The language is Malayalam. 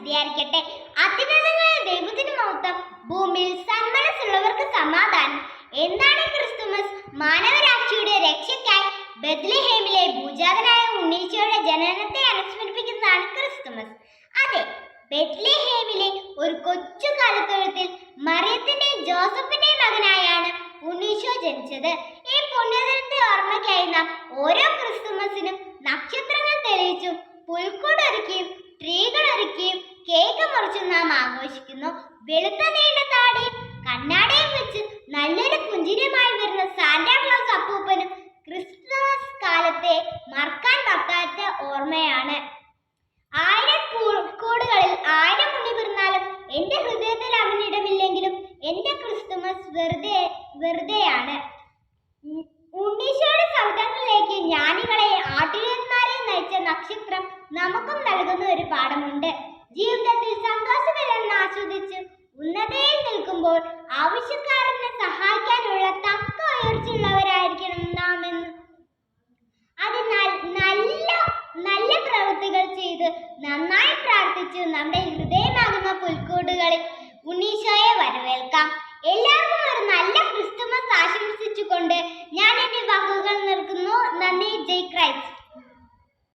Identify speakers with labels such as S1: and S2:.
S1: സ്തുതിയായിരിക്കട്ടെ അത്യുന്നതമായ ദൈവത്തിന് മൗത്തം ഭൂമിയിൽ സന്മനസ്സുള്ളവർക്ക് സമാധാനം. എന്താണ് ക്രിസ്തുമസ്? മാനവരാശിയുടെ രക്ഷയ്ക്കായി ബദ്ലഹേമിലെ ഭൂജാതനായ ഉണ്ണീശോയുടെ ജനനത്തെ അനുസ്മരിപ്പിക്കുന്നതാണ് ക്രിസ്തുമസ്. അതെ ബെത്ലഹേമിലെ ഒരു കൊച്ചു കാലത്തൊഴുത്തിൽ മറിയത്തിന്റെയും ജോസഫിന്റെയും മകനായാണ് ഉണ്ണീശോ ജനിച്ചത്. ഈ പുണ്യദിനത്തെ ആഘോഷിക്കുന്നു. വെളുത്ത നീണ്ട താടി കണ്ണാടിയും വെച്ച് നല്ലൊരു പുഞ്ചിരിയുമായി വരുന്ന സാന്റാക്ലോസ് അപ്പൂപ്പനും ക്രിസ്മസ് കാലത്തെ മറക്കാൻ പറ്റാത്ത ഓർമ്മയാണ്. ആയിരം പൂക്കോടുകളിൽ ആയിരം ഉണ്ണി പിറന്നാലും എന്റെ ഹൃദയത്തിൽ അവനിടമില്ലെങ്കിലും എന്റെ ക്രിസ്തുമസ് വെറുതെ വെറുതെയാണ്. ഉണ്ണീശോയുടെ സൗദങ്ങളിലേക്ക് ജ്ഞാനികളെ ആട്ടിടന്മാരെ നയിച്ച നക്ഷത്രം നമുക്കും നൽകുന്ന ഒരു പാഠമുണ്ട്. ജീവിതത്തിൽ നിൽക്കുമ്പോൾ ആവശ്യക്കാരനെ സഹായിക്കാനുള്ള തക്ക ഉയർച്ചയുള്ളവരായിരിക്കണം നാം എന്ന്. അതിനാൽ നല്ല നല്ല പ്രവൃത്തികൾ ചെയ്ത് നന്നായി പ്രാർത്ഥിച്ച് നമ്മുടെ ഹൃദയമാകുന്ന പുൽക്കൂടുകളിൽ ഉണ്ണീശോയെ വരവേൽക്കാം.